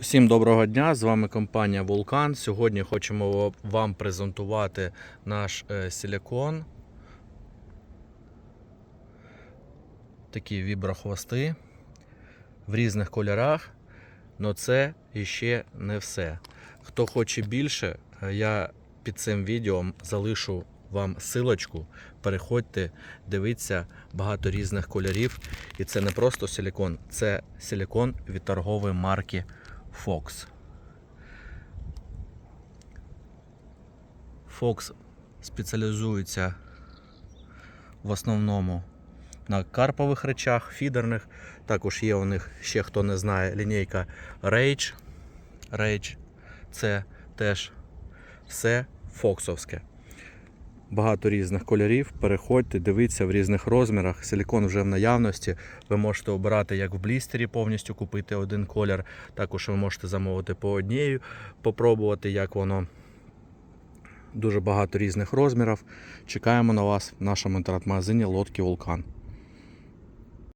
Всім доброго дня! З вами компанія Вулкан. Сьогодні хочемо вам презентувати наш е, силікон. Такі віброхвости в різних кольорах. Але це іще не все. Хто хоче більше, е, я під цим відео залишу вам силочку. Переходьте, дивіться багато різних кольорів. І це не просто силікон, це силікон від торгової марки Fox. Fox спеціалізується в основному на карпових речах, фідерних. Також є у них ще хто не знає, лінійка Rage. Rage це теж все фоксовське. Багато різних кольорів. Переходьте, дивіться в різних розмірах. Силікон вже в наявності. Ви можете обирати як в блістері, повністю купити один колір. Також ви можете замовити по однією, попробувати, як воно. Дуже багато різних розмірів. Чекаємо на вас в нашому інтернет-магазині Лодки Вулкан.